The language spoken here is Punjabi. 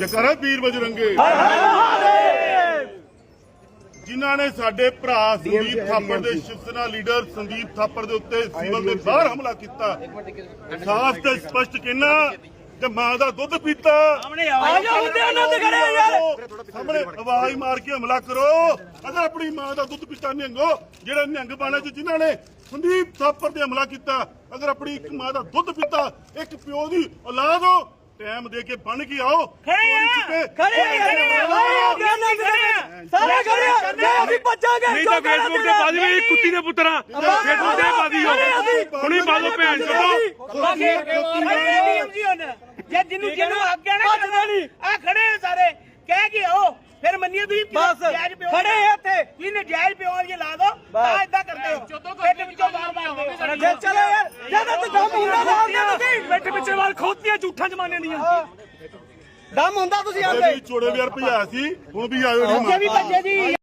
ਜਕਰਾ ਵੀਰ ਬਜਰੰਗੇ। ਜਿਨ੍ਹਾਂ ਨੇ ਸਾਡੇ ਭਰਾ ਸੰਦੀਪ ਥਾਪੜ ਦੇ ਸ਼ਿਵ ਸੈਨਾ ਲੀਡਰ ਸੰਦੀਪ ਥਾਪੜ ਦੇ ਉੱਤੇ ਸਿਵਲ ਦੇ ਬਾਹਰ ਹਮਲਾ ਕੀਤਾ। ਸਾਫ਼ ਤੇ ਸਪਸ਼ਟ ਕਹਿਣਾ ਕਿ ਮਾਂ ਦਾ ਦੁੱਧ ਪੀਤਾ। ਸਾਹਮਣੇ ਆਵਾਜ਼ ਮਾਰ ਕੇ ਹਮਲਾ ਕਰੋ। ਅਗਰ ਆਪਣੀ ਮਾਂ ਦਾ ਦੁੱਧ ਪੀਤਾ ਨਿਹੰਗੋ ਜਿਹੜੇ ਨਿਹੰਗ ਬਾਣੇ ਚ ਜਿਨ੍ਹਾਂ ਨੇ ਸੰਦੀਪ ਥਾਪੜ ਤੇ ਹਮਲਾ ਕੀਤਾ ਅਗਰ ਆਪਣੀ ਇੱਕ ਮਾਂ ਦਾ ਦੁੱਧ ਪੀਤਾ ਇੱਕ ਪਿਓ ਦੀ ਔਲਾਦ ਹੋ ਟਾਈਮ ਦੇ ਕੇ ਬਣ ਕੇ ਆਓ ਖੜੇ ਆ। ਖੜੇ ਆ ਸਾਰੇ ਖੜੇ ਆ ਜੇ ਅਸੀਂ ਭੱਜਾਂਗੇ ਨਹੀਂ ਤਾਂ ਫੇਸਬੁੱਕ ਤੇ ਪਾ ਦੀ ਕੁੱਤੀ ਦੇ ਪੁੱਤਰਾ ਫੇਸਬੁੱਕ ਤੇ ਪਾ ਦੀ ਹੁਣੀ ਪਾ ਦੋ ਭੈਣ ਚੋਦੋ ਖੜੇ ਆ ਵੀਰ ਜੀ ਹੁਣ ਜੇ ਜਿੰਨੂੰ ਜਿਹਨੂੰ ਆਗਿਆ ਨਾ ਭੱਜਦੇ ਆ ਖੜੇ ਆ ਸਾਰੇ ਕਹਿ ਕੇ ਆਓ ਫਿਰ ਮੰਨੀਏ ਤੁਸੀਂ ਬਸ ਖੜੇ ਆ ਇੱਥੇ ਤੁਸੀਂ ਨਜਾਇਜ਼ ਪਿਓ ਵਾਲੀ ਲਾ ਦੋ ਆ ਇਦਾਂ ਕਰਦੇ ਹੋ ਪਿੱਠ ਵਿੱਚੋਂ ਬਾਰ ਮਾਰਦੇ ਜੇ ਚਲੇ ਯਾਰ ਜਦੋਂ ਤੂੰ ਦਮ ਹੁੰਦਾ ਮਾਰਦੇ ਵਾਲ ਖੋਤੀਆਂ ਝੂਠਾਂ ਜਮਾਨੇ ਦੀਆਂ। ਦਮ ਹੁੰਦਾ ਤੁਸੀਂ ਵੀ ਚੋੜੇ ਵੀਰ ਭਜਾ ਸੀ ਹੁਣ ਵੀ ਆਇਓ ਜੀ ਅੱਗੇ ਵੀ ਭੱਜੇ ਜੀ।